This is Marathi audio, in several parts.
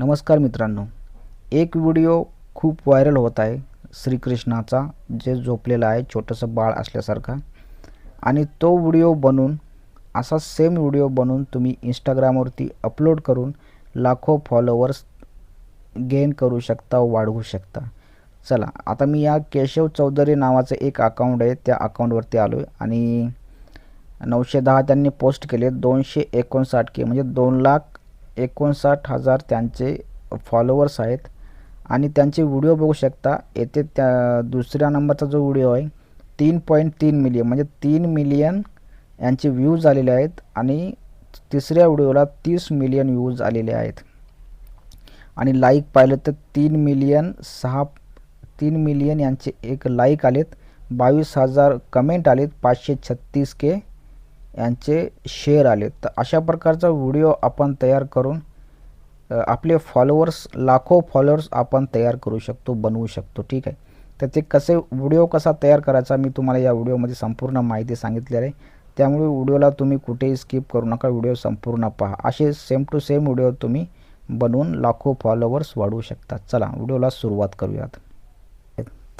नमस्कार मित्रांनो. एक व्हिडिओ खूप व्हायरल होत आहे श्रीकृष्णाचा जे झोपलेला आहे छोटंसं बाळ असल्यासारखा. आणि तो व्हिडिओ बनवून असा सेम व्हिडिओ बनवून तुम्ही इंस्टाग्रामवरती अपलोड करून लाखो फॉलोवर्स गेन करू शकता वाढवू शकता. चला आता मी या केशव चौधरी नावाचं एक अकाउंट आहे त्या अकाउंटवरती आलो आहे आणि नऊशे दहा त्यांनी पोस्ट केले दोनशे एकोणसाठ के म्हणजे दोन लाख एकोणसाठ हजार त्यांचे फॉलोवर्स आहेत. आणि त्यांचे व्हिडिओ बघू शकता. येथे त्या दुसऱ्या नंबरचा जो व्हिडिओ आहे तीन पॉईंट तीन मिलियन म्हणजे तीन मिलियन यांचे व्ह्यूज आलेले आहेत. आणि तिसऱ्या व्हिडिओला तीस मिलियन व्ह्यूज आलेले आहेत. आणि लाईक पाहिलं तर तीन मिलियन सहा तीन मिलियन यांचे एक लाईक आलेत. बावीस हजार कमेंट आलेत. पाचशे छत्तीस के यांचे शेअर आले. तर अशा प्रकारचा व्हिडिओ आपण तयार करून आपले फॉलोअर्स लाखो फॉलोअर्स आपण तयार करू शकतो बनवू शकतो. ठीक आहे? तर ते कसे व्हिडिओ कसा तयार करायचा मी तुम्हाला या व्हिडिओमध्ये संपूर्ण माहिती सांगितलेली आहे. त्यामुळे व्हिडिओला तुम्ही कुठेही स्किप करू नका व्हिडिओ संपूर्ण पहा. असे सेम टू सेम व्हिडिओ तुम्ही बनवून लाखो फॉलोअर्स वाढवू शकता. चला व्हिडिओला सुरुवात करूयात.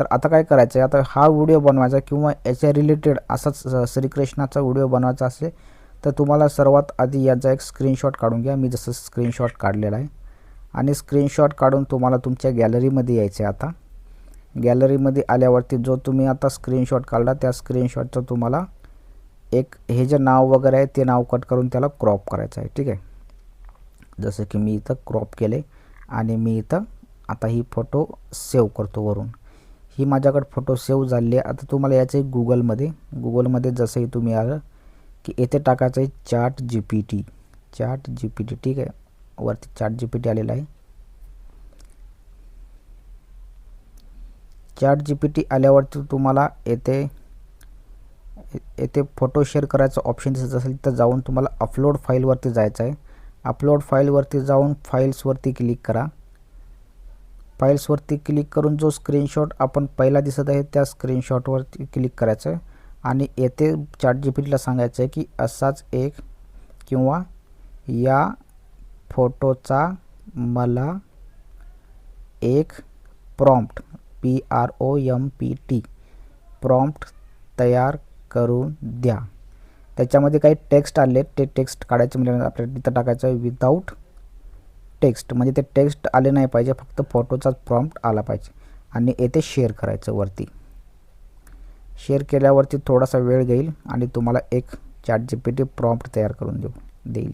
तर आता काय करायचं आहे? आता हा व्हिडिओ बनवायचा किंवा याच्या रिलेटेड असाच श्रीकृष्णाचा व्हिडिओ बनवायचा असेल तर तुम्हाला सर्वात आधी याचा एक स्क्रीनशॉट काढून घ्या. मी जसं स्क्रीनशॉट काढलेला आहे. आणि स्क्रीनशॉट काढून तुम्हाला तुमच्या गॅलरीमध्ये यायचं आहे आता. गॅलरीमध्ये आल्यावरती जो तुम्ही आता स्क्रीनशॉट काढला त्या स्क्रीनशॉटचं तुम्हाला एक हे जे नाव वगैरे आहे ते नाव कट करून त्याला क्रॉप करायचं आहे. ठीक आहे? जसं की मी इथं क्रॉप केले आणि मी इथं आता ही फोटो सेव्ह करतो वरून. ही माझ्याकडे फोटो सेव्ह झालेली आहे. आता तुम्हाला याचं आहे गुगलमध्ये गुगलमध्ये जसंही तुम्ही आलं की येथे टाकायचं आहे chat G P T chat G P T ठीक आहे. वरती चाट जी पी टी आलेला आहे. चाट जी पी टी आल्यावरती तुम्हाला येथे येथे फोटो शेअर करायचं ऑप्शन दिसत असेल तर जाऊन तुम्हाला अपलोड फाईलवरती जायचं आहे. अपलोड फाईलवरती जाऊन फाईल्सवरती क्लिक करा. फाईल्सवरती क्लिक करून जो स्क्रीनशॉट आपण पहिला दिसत आहे त्या स्क्रीनशॉटवरती क्लिक करायचं आहे आणि येथे चार्ट जी पी सांगायचं आहे की असाच एक किंवा या फोटोचा मला एक prompt P R O M P T prompt तयार करून द्या. त्याच्यामध्ये काही टेक्स्ट आले ते टेक्स्ट काढायचे म्हणजे आपल्याला तिथं टाकायचं आहे विदाऊट टेक्स्ट म्हणजे ते टेक्स्ट आले नाही पाहिजे फक्त फोटोचाच प्रॉम्प्ट आला पाहिजे. आणि येथे शेअर करायचं वरती. शेअर केल्यावरती थोडासा वेळ घेईल आणि तुम्हाला एक chat G P T prompt तयार करून देऊ देईल.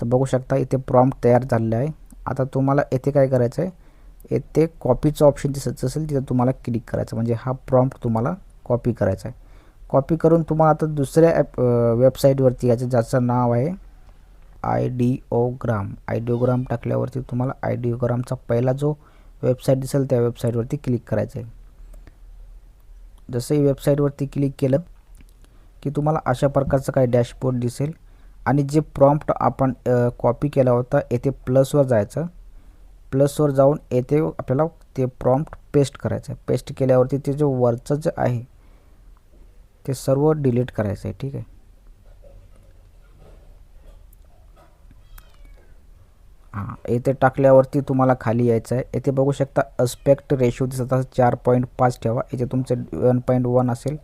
तर बघू शकता इथे प्रॉम्प्ट तयार झालेलं आहे. आता तुम्हाला येथे काय करायचं आहे येथे कॉपीचं ऑप्शन दिसत असेल तिथं तुम्हाला क्लिक करायचं. म्हणजे हा प्रॉम्प्ट तुम्हाला कॉपी करायचा आहे. कॉपी करून तुम्हाला आता दुसऱ्या ॲप वेबसाईटवरती याचं ज्याचं नाव आहे आयडिओग्राम. आयडिओग्राम टाकल्यावरती तुम्हाला आयडिओग्रामचा पहिला जो वेबसाईट दिसेल त्या वेबसाईटवरती क्लिक करायचं आहे जसंही वेबसाईटवरती क्लिक केलं की तुम्हाला अशा प्रकारचं काही डॅशबोर्ड दिसेल आणि जे प्रॉम्प्ट आपण कॉपी केला होता येथे प्लसवर जायचं. प्लसवर जाऊन येथे आपल्याला ते प्रॉम्प्ट पेस्ट करायचं आहे पेस्ट केल्यावरती ते जे वरचं जे आहे ते सर्व डिलीट करायचं आहे ठीक आहे. हां येथे टाकल्यावरती तुम्हाला खाली यायचं आहे. येथे बघू शकता अस्पेक्ट रेशो दिसत असेल चार पॉईंट पाच ठेवा. याचे तुमचं वन पॉईंट वन असेल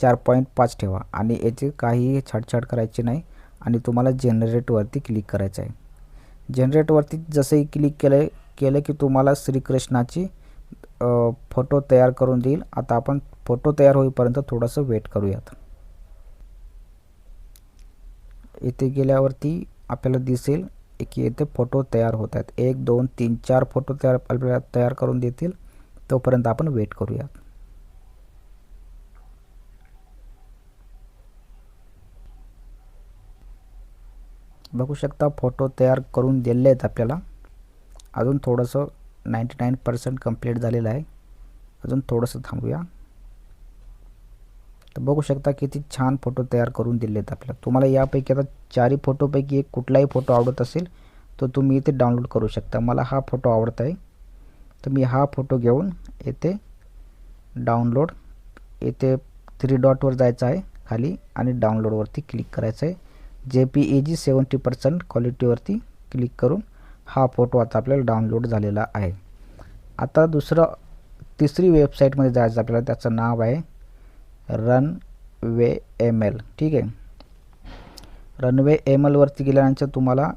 चार पॉईंट पाच ठेवा. आणि याची काहीही छाटछाट करायची नाही. आणि तुम्हाला जनरेटवरती क्लिक करायचं आहे. जनरेटवरती जसंही क्लिक केलं केलं की तुम्हाला श्रीकृष्णाची फोटो तयार करून देईल. आता आपण फोटो तयार होईपर्यंत थोडंसं वेट करूयात. येथे गेल्यावरती आपल्याला दिसेल. की येथे फोटो तयार होत आहेत. एक दोन तीन चार फोटो तयार आपल्याला तयार करून देतील. तोपर्यंत आपण वेट करूयात. बघू शकता फोटो तयार करून दिले आहेत आपल्याला. अजून थोडंसं नाईंटी नाईन पर्सेंट कंप्लीट झालेलं आहे. अजून थोडंसं थांबूया. तर बघू शकता किती छान फोटो तयार करून दिले आहेत आपल्याला. तुम्हाला यापैकी आता चारही फोटोपैकी एक कुठलाही फोटो आवडत असेल तर तुम्ही इथे डाउनलोड करू शकता. मला हा फोटो आवडत आहे. तर मी हा फोटो घेऊन येथे डाउनलोड येथे थ्री डॉटवर जायचं आहे खाली आणि डाउनलोडवरती क्लिक करायचं आहे. J P A G seventy percent क्वालिटीवरती click करून हा फोटो आता आपल्याला डाउनलोड झालेला आहे. आता दुसरं तिसरी वेबसाईटमध्ये जायचं आपल्याला. त्याचं नाव आहे रन वे एम एल. ठीक आहे. रनवे एम एलवरती गेल्यानंतर तुम्हाला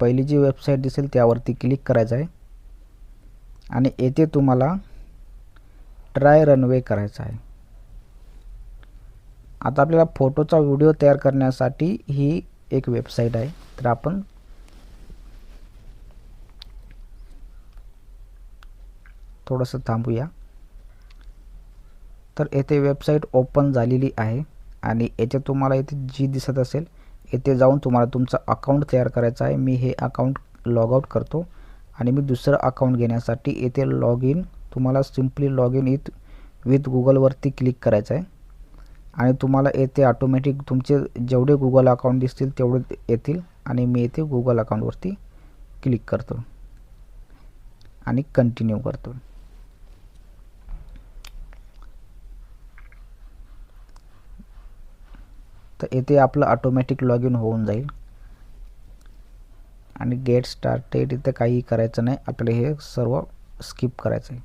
पहिली जी वेबसाईट दिसेल त्यावरती क्लिक करायचं आहे. आणि येथे तुम्हाला ट्राय रनवे करायचा आहे. आता आपल्याला फोटोचा व्हिडिओ तयार करण्यासाठी ही एक वेबसाईट आहे. तर आपण थोडंसं थांबूया. तर येथे वेबसाईट ओपन झालेली आहे. आणि येथे तुम्हाला इथे जी दिसत असेल येथे जाऊन तुम्हाला तुमचं अकाउंट तयार करायचं आहे. मी हे अकाउंट लॉग आउट करतो. आणि मी दुसरं अकाउंट घेण्यासाठी येथे लॉग इन तुम्हाला सिम्पली लॉग इन इथ विथ गुगलवरती क्लिक करायचं आहे. आणि तुम्हाला येथे ऑटोमॅटिक तुमचे जेवढे गुगल अकाउंट दिसतील तेवढे येतील. आणि मी येथे गुगल अकाउंटवरती क्लिक करतो. आणि कंटिन्यू करतो. तर येथे आपलं ऑटोमॅटिक लॉग इन होऊन जाईल. आणि गेट स्टार्टेड इथे काही करायचं नाही. आपल्याला हे सर्व स्किप करायचं आहे.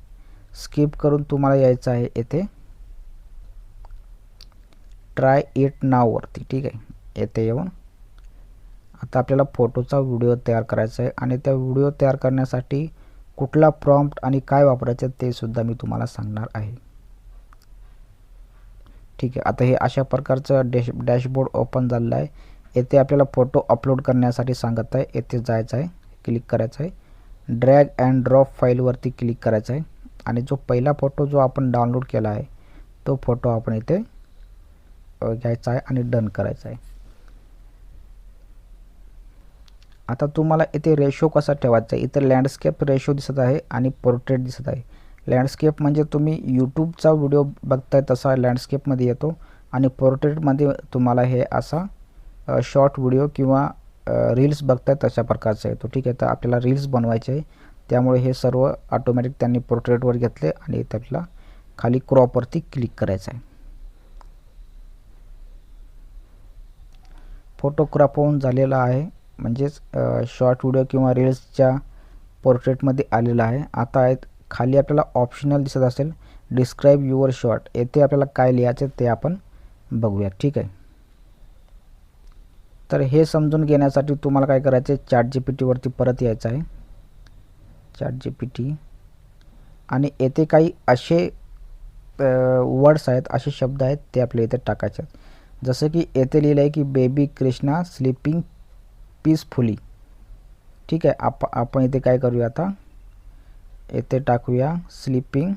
स्किप करून तुम्हाला यायचं आहे येथे. ट्राय इट नाववरती ठीक आहे. येथे येऊन. आता आपल्याला फोटोचा व्हिडिओ तयार करायचा आहे. आणि त्या व्हिडिओ तयार करण्यासाठी कुठला प्रॉम्प्ट आणि काय वापरायचं ते सुद्धा मी तुम्हाला सांगणार आहे. ठीक आहे. आता हे अशा प्रकारचं डॅश डॅशबोर्ड ओपन झालेलं आहे. येथे आपल्याला फोटो अपलोड करण्यासाठी सांगत आहे. येथे जायचं आहे. क्लिक करायचं आहे. ड्रॅग अँड ड्रॉप फाईलवरती क्लिक करायचं आहे. आणि जो पहिला फोटो जो आपण डाउनलोड केला आहे तो फोटो आपण इथे घ्यायचा आहे आणि डन करायचा आहे. आता तुम्हाला इथे रेशो कसा ठेवायचा आहे? इथे लँडस्केप रेशो दिसत आहे आणि पोर्ट्रेट दिसत आहे. लँडस्केप म्हणजे तुम्ही यूट्यूबचा व्हिडिओ बघताय तसा लँडस्केपमध्ये येतो. आणि पोर्ट्रेटमध्ये तुम्हाला हे असा शॉर्ट व्हिडिओ किंवा रील्स बघताय तशा प्रकारचा येतो. ठीक आहे तर आपल्याला रील्स बनवायचे आहे. त्यामुळे हे सर्व ऑटोमॅटिक त्यांनी पोर्ट्रेटवर घेतले आणि त्याला आपल्याला खाली क्रॉपवरती क्लिक करायचं आहे. फोटो क्रॉप होऊन झालेला आहे. म्हणजेच शॉर्ट व्हिडिओ किंवा रील्सच्या पोर्ट्रेटमध्ये आलेला आहे. आता आहेत खाली आपल्याला ऑप्शनल दिसत असेल. डिस्क्राईब युअर शॉर्ट येथे आपल्याला काय लिहायचे ते आपण बघूया ठीक आहे? तर हे समजून घेण्यासाठी तुम्हाला काय करायचं आहे चॅट जी पी टीवरती परत यायचं आहे. चॅट जी पी टी आणि येथे काही असे वर्ड्स आहेत असे शब्द आहेत ते आपल्या इथे टाकायचे आहेत. जसं की येथे लिहिलं आहे की बेबी कृष्णा स्लीपिंग पीसफुली ठीक आहे? आप आपण इथे काय करूया आता? येथे टाकूया. स्लीपिंग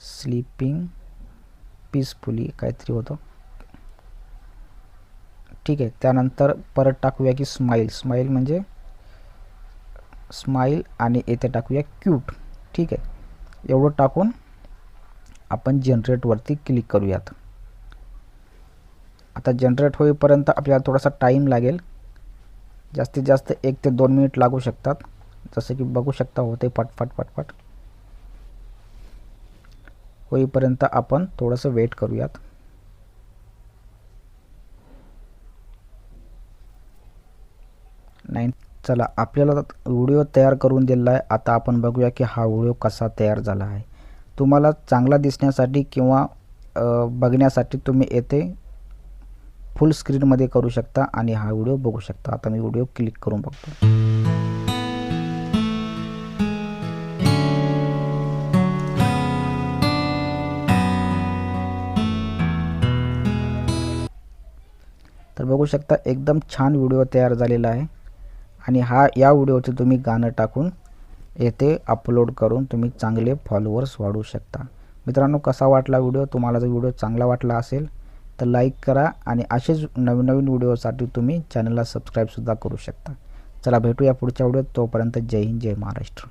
स्लीपिंग पीसफुली काहीतरी होतं. ठीक आहे. त्यानंतर परत टाकूया की स्माईल स्माईल म्हणजे स्माईल आणि येथे टाकूया क्यूट ठीक आहे. एवढं टाकून आपण जनरेटवरती क्लिक करूयात. आता जनरेट होईपर्यंत आपल्याला थोडासा टाईम लागेल. जास्तीत जास्त एक ते दोन मिनिट लागू शकतात. जसं की बघू शकता होते पटपट पटपट होईपर्यंत आपण थोडंसं वेट करूयात. नाही चला आपल्याला व्हिडिओ तयार करून दिला आहे. आता आपण बघूया की हा व्हिडिओ कसा तयार झाला आहे. तुम्हाला चांगला दिसण्यासाठी किंवा बघण्यासाठी तुम्ही येथे फुल स्क्रीनमध्ये करू शकता आणि हा व्हिडिओ बघू शकता. आता मी व्हिडिओ क्लिक करून बघतो. बघू शकता एकदम छान व्हिडिओ तयार झालेला आहे. आणि हा या व्हिडिओचं तुम्ही गाणं टाकून येथे अपलोड करून तुम्ही चांगले फॉलोअर्स वाढवू शकता. मित्रांनो कसा वाटला व्हिडिओ तुम्हाला जर व्हिडिओ चांगला वाटला असेल तर लाईक करा आणि असेच नवीन नवीन व्हिडिओसाठी तुम्ही चॅनलला सबस्क्राईबसुद्धा करू शकता. चला भेटूया पुढच्या व्हिडिओत तोपर्यंत. जय हिंद जय महाराष्ट्र.